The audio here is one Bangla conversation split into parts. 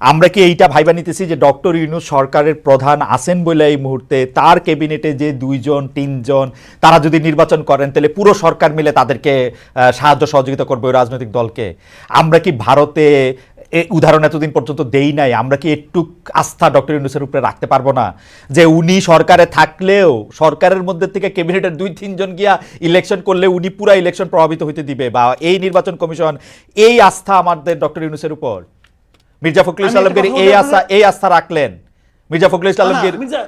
আমরা কি এইটা ভাইবা নিতেছি যে ডক্টর ইউনুস সরকারের প্রধান আছেন বলে এই মুহূর্তে তার ক্যাবিনেটে যে দুইজন, তিনজন তারা যদি নির্বাচন করেন, তাহলে পুরো সরকার মিলে তাদেরকে সাহায্য সহযোগিতা করবে ওই রাজনৈতিক দলকে। আমরা কি ভারতে এ উদাহরণ এতদিন পর্যন্ত দেই নাই, আমরা কি একটু আস্থা ডক্টর ইউনুসের উপরে রাখতে পারব না? যে উনি সরকারে থাকলেও, সরকারের মধ্যে থেকে ক্যাবিনেটের দুই, তিনজন গিয়া ইলেকশন করলে উনি পুরা ইলেকশন প্রভাবিত হইতে দিবে, বা এই নির্বাচন কমিশন, এই আস্থা আমাদের ডক্টর ইউনুসের উপর? মির্জা ফখরুল আমি ইসলামকে এই আস্থা এই আস্থা রাখলেন। মির্জা ফখরুল ইসলামকে না, মির্জা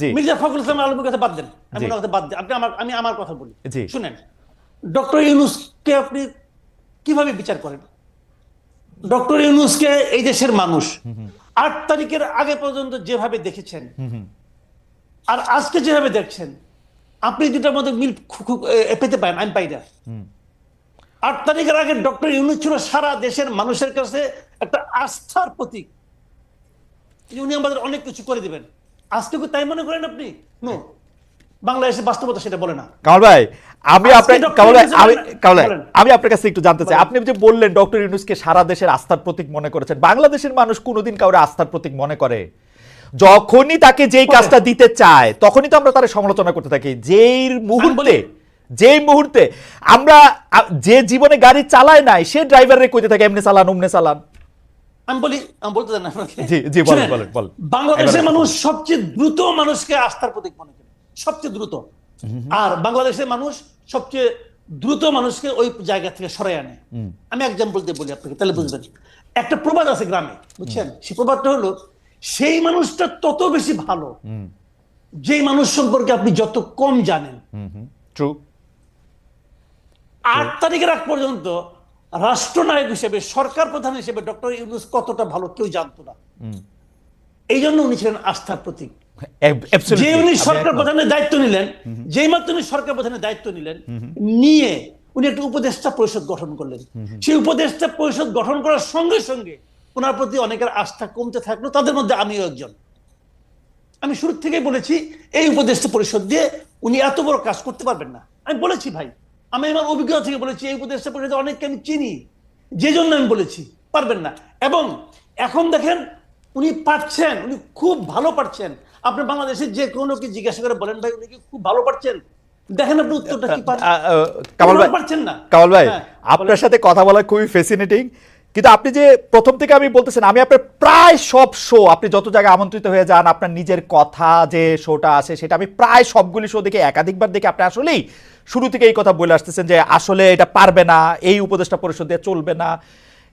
জি। মির্জা ফখরুল ইসলাম আলমের কথা বাদ দেন। আমি কথা বাদ দেন। আপনি আমার আমি আমার কথা বলি। জি। শুনেন ডক্টর ইউনুসকে আপনি কীভাবে বিচার করেন? ডক্টর ইউনুসকে এই দেশের মানুষ আট তারিখের আগে পর্যন্ত যেভাবে দেখেছেন আর আজকে যেভাবে দেখছেন আপনি দুটার মধ্যে মিল পেতে পারেন আমি পাই না। আট তারিখের আগে ডক্টর ইউনুস ছিল সারা দেশের মানুষের কাছে একটা আস্থার প্রতীক। উনি আমাদের অনেক কিছু করে দিবেন। আজকে তাই মনে করেন আপনি? নো। বাংলাদেশের বাস্তবতা সেটা বলে না। কামাল ভাই আমি আপনার আমি আপনার কাছে একটু জানতে চাই। আপনি যে বললেন ডক্টর ইউনুসকে সারা দেশের আস্থার প্রতীক মনে করেছেন বাংলাদেশের মানুষ কোনোদিন কাউরে আস্থার প্রতীক মনে করে? যখনই তাকে যেই কাজটা দিতে চায় তখনই তো আমরা তার সমালোচনা করতে থাকি। যেই মুহূর্তে যেই মুহূর্তে আমরা যে জীবনে গাড়ি চালায় নাই সে ড্রাইভারে কইতে থাকে এমনি চালান অমনে চালান। আমি বলি আমি বলতে দেন জি, জি, বলেন, বলেন, বলেন। বাংলাদেশের মানুষ সবচেয়ে দ্রুত মানুষকে আস্থার প্রতীক মনে করে সবচেয়ে দ্রুত। আর বাংলাদেশের মানুষ সবচেয়ে দ্রুত মানুষকে ওই জায়গা থেকে সরাই আনে। আমি এক্সাম্পল দিয়ে বলি আপনাকে তাহলে বুঝবেন। একটা প্রবাদ আছে গ্রামে বুঝছেন? সেই প্রবাদটা হলো সেই মানুষটা তত বেশি ভালো যেই মানুষ সম্পর্কে আপনি যত কম জানেন। ট্রু আট তারিখের আগ পর্যন্ত রাষ্ট্রনায়ক হিসেবে সরকার প্রধান হিসেবে ডক্টর ইউনুস কতটা ভালো কেউ জানতো না। এই জন্য উনি ছিলেন আস্থার প্রতীক। যে উনি সরকার প্রধানের দায়িত্ব নিলেন যেই মাত্র উনি সরকার প্রধানের দায়িত্ব নিলেন নিয়ে উনি একটা উপদেষ্টা পরিষদ গঠন করলেন। সেই উপদেষ্টা পরিষদ গঠন করার সঙ্গে সঙ্গে ওনার প্রতি অনেকের আস্থা কমতে থাকল তাদের মধ্যে আমিও একজন। আমি শুরু থেকেই বলেছি এই উপদেষ্টা পরিষদ দিয়ে উনি এত বড় কাজ করতে পারবেন না। আমি বলেছি ভাই আমি আমার অভিজ্ঞতা থেকে বলেছি এই উপদেষ্টা পরিষদে অনেককে আমি চিনি। যে জন্য আমি বলেছি পারবেন না। এবং এখন দেখেন উনি পারছেন উনি খুব ভালো পারছেন। আপনি বাংলাদেশে যে কোনো কি জিজ্ঞাসা করে বলেন ভাই উনি কি খুব ভালো পারছেন? দেখেন আপনি উত্তরটা কি পারছেন কামাল ভাই পারছেন না। কামাল ভাই হ্যাঁ, আপনার সাথে কথা বলা খুবই ফ্যাসিনেটিং কিন্তু আপনি যে প্রথম থেকে আমি বলতেছেন, আমি আপনার প্রায় সব শো আপনি যত জায়গায় আমন্ত্রিত হয়ে যান, আপনার নিজের কথা যে শোটা আছে, সেটা আমি প্রায় সবগুলি শো দেখে, একাধিকবার দেখে আপনি আসলেই শুরু থেকে এই কথা বলে আসতেছেন যে আসলে এটা পারবে না, এই উপদেষ্টা পরিষদ দিয়ে চলবে না।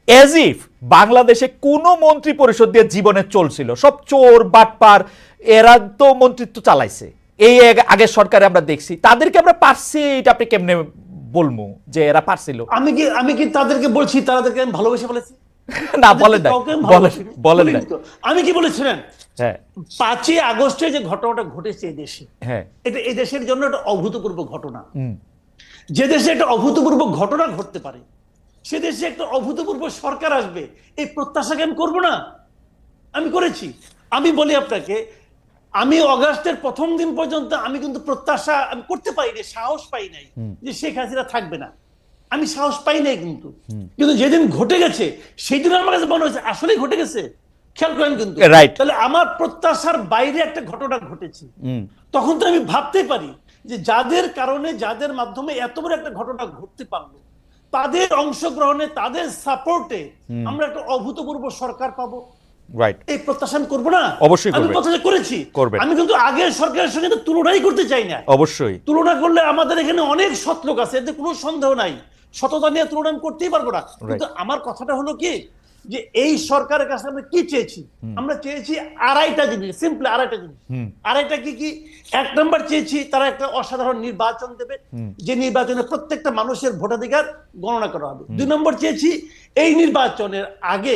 এজ ইফ বাংলাদেশে কোনো মন্ত্রী পরিষদ দিয়ে জীবনে চলছিল। সব চোর, বাটপার, এরা তো মন্ত্রিত্ব চালাইছে। এই আগে- আগের সরকারে আমরা দেখছি। তাদেরকে আমরা পারছি, এটা আপনি কেমনে বলব যে এরা পারছিল। আমি কি আমি কি তাদেরকে বলছি? তাদেরকে আমি ভালোবেসে বলেছি না বলেন না বলেন না আমি কি বলেছিলেন হ্যাঁ। পাঁচই আগস্টে যে ঘটনাটা ঘটেছে এই দেশে হ্যাঁ। এটা এই দেশের জন্য একটা অভূতপূর্ব ঘটনা। যে দেশে একটা অভূতপূর্ব ঘটনা ঘটতে পারে সে দেশে একটা অভূতপূর্ব সরকার আসবে এই প্রত্যাশাকে আমি করব না। আমি করেছি। আমি বলি আপনাকে আমি অগাস্টের প্রথম দিন পর্যন্ত আমি কিন্তু প্রত্যাশা আমি করতে পারি নাই সাহস পাই নাই যে শেখ হাসিনা থাকবে না। আমি সাহস পাই নাই কিন্তু। কিন্তু যেদিন ঘটে গেছে সেই দিন আমার কাছে মনে হয়েছে আসলেই ঘটে গেছে। খেয়াল করেন কিন্তু। তাহলে আমার প্রত্যাশার বাইরে একটা ঘটনা ঘটেছে। তখন তো আমি ভাবতে পারি যে যাদের কারণে যাদের মাধ্যমে এত বড় একটা ঘটনা ঘটতে পারল তাদের অংশগ্রহণে তাদের সাপোর্টে আমরা একটা অভূতপূর্ব সরকার পাবো। রাইট এই প্রত্যাশা আমি করব না। অবশ্যই আমি। প্রত্যাশা করেছি। করবেন। আমি কিন্তু আগের সরকারের সঙ্গে তো তুলনাই করতে চাই না। অবশ্যই। তুলনা করলে আমাদের এখানে অনেক সৎ লোক আছে এতে কোনো সন্দেহ নাই। সততা নিয়ে তুলনা আমি করতেই পারব না। কিন্তু আমার কথাটা হলো কি যে এই সরকারের কাছে আমরা কি চেয়েছি? আমরা চেয়েছি আড়াইটা জিনিস সিম্পল আড়াইটা জিনিস। আড়াইটা কি কি? এক নম্বর চেয়েছি তারা একটা অসাধারণ নির্বাচন দেবে। যে নির্বাচনে প্রত্যেকটা মানুষের ভোটাধিকার গণনা করা হবে। দুই নম্বর চেয়েছি এই নির্বাচনের আগে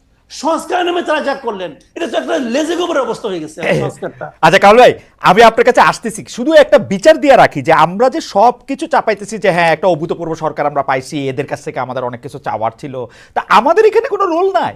সংস্কার নামে তারা যা করলেন এটা তো একটা লেজে গোবরের অবস্থা হয়ে গেছে সংস্কারটা। আচ্ছা কাল ভাই আমি আপনার কাছে আসতেছি। শুধু একটা বিচার দিয়ে রাখি যে আমরা যে সব কিছু চাপাইতেছি যে হ্যাঁ একটা অভূতপূর্ব সরকার আমরা পাইছি এদের কাছ থেকে আমাদের অনেক কিছু চাওয়ার ছিল তা আমাদের এখানে কোনো রোল নাই।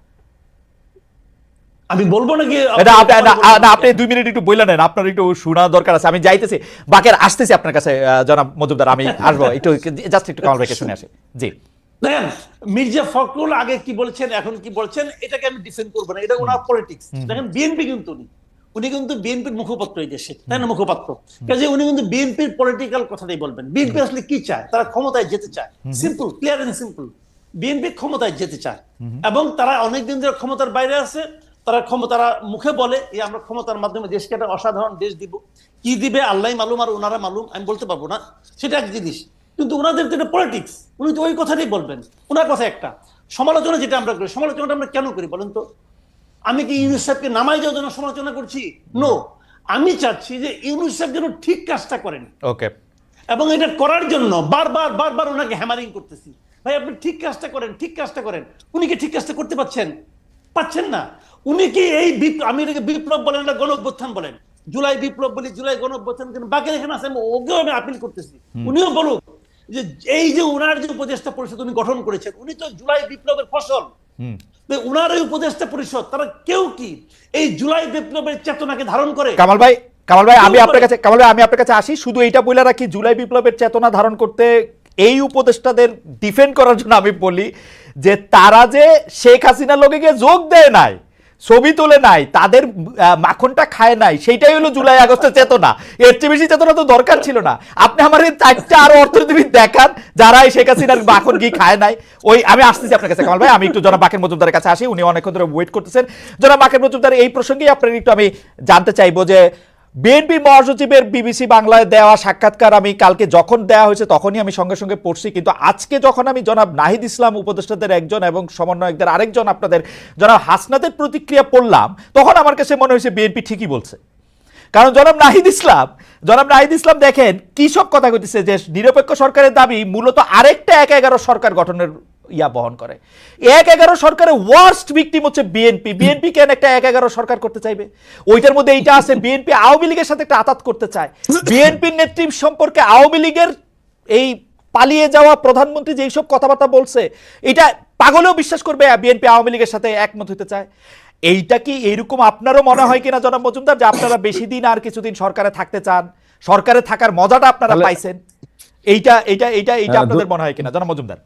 আমি বলব নাকি এটা আপনি দুই মিনিট একটু বললেন নেন আপনার একটু শোনা দরকার আছে আমি যাইতেছি। বাকের আসতেছি আপনার কাছে জনাব মজুমদার আমি আসব একটু জাস্ট একটু কামাল ভাইকে শুনে আসি। জি। দেখেন মির্জা ফখরুল আগে কি বলছেন এখন কি বলছেন এটাকে আমি ডিফেন্ড করব না এটা ওনার পলিটিক্স দেখেন বিএনপি কিন্তু উনি। উনি কিন্তু বিএনপির মুখপাত্র এই দেশে তাই না মুখপাত্র? কাজে উনি কিন্তু বিএনপির পলিটিক্যাল কথাটাই বলবেন। বিএনপি আসলে কি চায়? তারা ক্ষমতায় যেতে চায়। Simple clear and simple BNP ক্ষমতায় যেতে চায়। এবং তারা অনেকদিন ধরে ক্ষমতার বাইরে আছে তারা ক্ষমতারা মুখে বলে যে আমরা ক্ষমতার মাধ্যমে দেশকে একটা অসাধারণ দেশ দিব। কি দিবে? আল্লাহ মালুম আর ওনারা মালুম। আমি বলতে পারব না। সেটা এক জিনিস। কিন্তু ওনাদের তো এটা পলিটিক্স উনি তো ওই কথাটাই বলবেন। ওনার কথা একটা। সমালোচনা যেটা আমরা করি সমালোচনাটা আমরা কেন করি বলেন তো? আমি কি ইউনুস সাহেবকে নামাই যাওয়ার জন্য সমালোচনা করছি? নো আমি চাচ্ছি যে ইউনুস সাহেব যেন ঠিক কাজটা করেন। ওকে এবং এটা করার জন্য বারবার বারবার ওনাকে হ্যামারিং করতেছি। ভাই আপনি ঠিক কাজটা করেন ঠিক কাজটা করেন। উনি কি ঠিক কাজটা করতে পাচ্ছেন পাচ্ছেন না। উনি কি এই আমি এটাকে বিপ্লব বলেন না গণ অভ্যুত্থান বলেন? জুলাই বিপ্লব বলি জুলাই গণ অভ্যুত্থান কিন্তু বাকি এখানে আছে ওকেও আমি আপিল করতেছি। উনিও বলুক যে এই যে উনার যে উপদেষ্টা পরিষদ উনি গঠন করেছেন উনি তো জুলাই বিপ্লবের ফসল। উনার এই উপদেষ্টা পরিষদ তারা কেউ কি এই জুলাই বিপ্লবের চেতনাকে ধারণ করে? কামাল ভাই কামাল ভাই আমি আপনার কাছে কামাল ভাই আমি আপনার কাছে আসি শুধু এইটা বলে রাখি জুলাই বিপ্লবের চেতনা ধারণ করতে এই উপদেষ্টাদের ডিফেন্ড করার জন্য আমি বলি যে তারা যে শেখ হাসিনার লোকে গিয়ে যোগ দেয় নাই, ছবি তোলে নাই, তাদের মাখনটা খায় নাই, সেইটাই হলো জুলাই আগস্টের চেতনা। এর চেয়ে বেশি চেতনা তো দরকার ছিল না। আপনি আমার এই চারটা আরও অর্থনীতিবিদ দেখান যারা এই শেখ হাসিনার মাখন গিয়ে খায় নাই। ওই, আমি আসতেছি আপনার কাছে, কামাল ভাই, আমি একটু জনাব বাকের মজুমদারের কাছে আসি, উনি অনেকক্ষণ ধরে ওয়েট করতেছেন। জনাব বাকের মজুমদার, এই প্রসঙ্গেই আপনার একটু আমি জানতে চাইব যে বিএনপি মহাসচিবের বিবিসি বাংলায় দেওয়া সাক্ষাৎকার আমি কালকে যখন দেওয়া হয়েছে তখনই আমি সঙ্গে সঙ্গে পড়ছি। কিন্তু আজকে যখন আমি জনাব নাহিদ ইসলাম উপদেষ্টাদের একজন এবং সমন্বয়কদের আরেকজন আপনাদের জনাব হাসনাদের প্রতিক্রিয়া পড়লাম, তখন আমার কাছে মনে হয়েছে বিএনপি ঠিকই বলছে। কারণ জনাব নাহিদ ইসলাম, জনাব নাহিদ ইসলাম দেখেন কি সব কথা কইতেছে যে নিরপেক্ষ সরকারের দাবি মূলত আরেকটা এক এগারো সরকার গঠনের ইয়া বহন করে। এক এগারো সরকারের ওয়ার্স্ট ভিকটিম হচ্ছে বিএনপি বিএনপি কেন একটা এক এগারো সরকার করতে চাইবে? ওইটার মধ্যে এইটা আছে বিএনপি আওয়ামী লীগের সাথে একটা আতাত করতে চায়। বিএনপির নেতৃত্ব সম্পর্কে আওয়ামী লীগের এই পালিয়ে যাওয়া প্রধানমন্ত্রী যে এইসব কথাবার্তা বলছে এটা পাগলেও বিশ্বাস করবে বিএনপি আওয়ামী লীগের সাথে একমত হতে চায়। এইটা কি এইরকম আপনারও মনে হয় কিনা জনাব মজুমদার যে আপনারা বেশি দিন আর কিছুদিন সরকারে থাকতে চান? সরকারে থাকার মজাটা আপনারা পাইছেন। এইটা এইটা এইটা এইটা হ্যাঁ, আপনাদের মনে হয় কিনা জনাব মজুমদার?